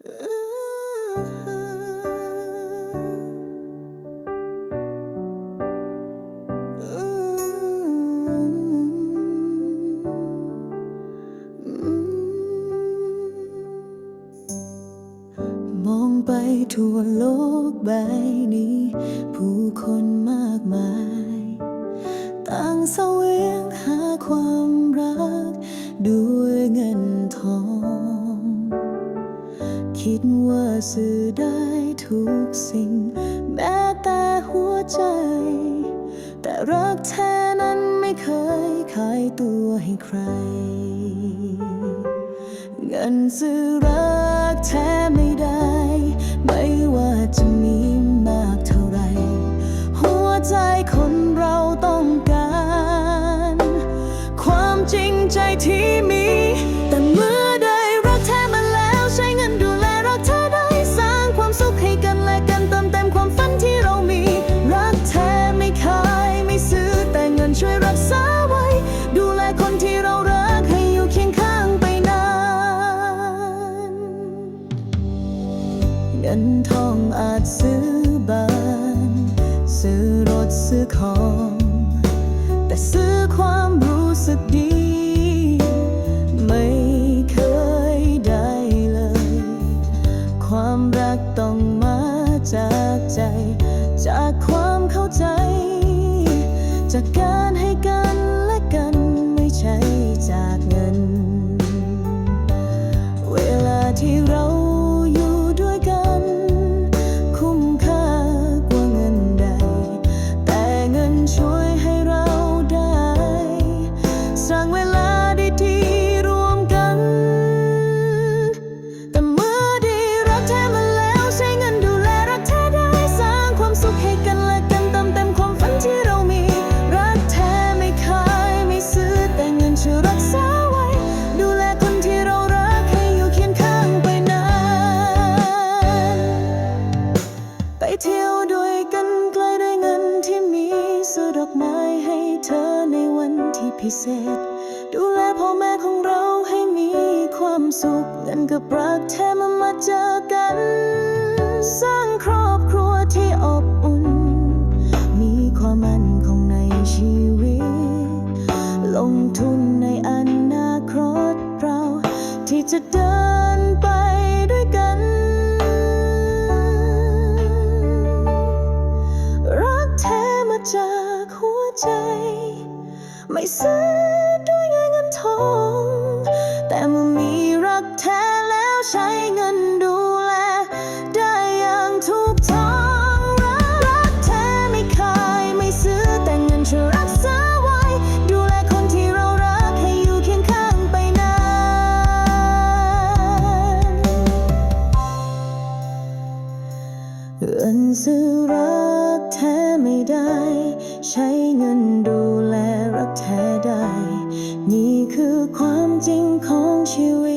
มองไปทั่วโลกใบนี้ ผู้คนมากมาย ต่างแสวงหาความรัก ด้วยเงินทอง คิดว่าซื้อได้ทุกสิ่ง แม้แต่หัวใจ แต่รักแท้นั้นไม่เคยขายตัวให้ใคร เงินซื้อรักแท้ไม่ได้ ไม่ว่าจะมีมากเท่าไหรหัวใจคนเราต้องการ ความจริงใจที่มี ษาไว้ ดูแลคนที่เรารักให้อยู่เคียงข้างไปนาน เงินทองอาจซื้อบ้าน ซื้อรถซื้อของ แต่ซื้อความรู้สึกดี ที่เรา เที่ยวด้วยกันไกลด้วยเงินที่มีซื้อดอกไม้ให้เธอในวันที่พิเศษ ดูแลพ่อแม่ของเราให้มีความสุขเงินกับรักแท้มามาเจอกัน สร้างครอบครัวที่อบอุ่น มีความมั่นคงในชีวิต ลงทุนในอนาคตเราที่จะเดิน ไม่ซื้อด้วยเงินเงินทอง แต่เมื่อมีรักแท้แล้วใช้เงินดูแล ได้อย่างถูกต้องรักรักแท้ไม่ขายไม่ซื้อแต่เงินช่วยรักษาไว้ ดูแลคนที่เรารักให้อยู่เคียงข้างไปนานเงินซื้อรักแท้ไม่ได้ ใช้เงิน you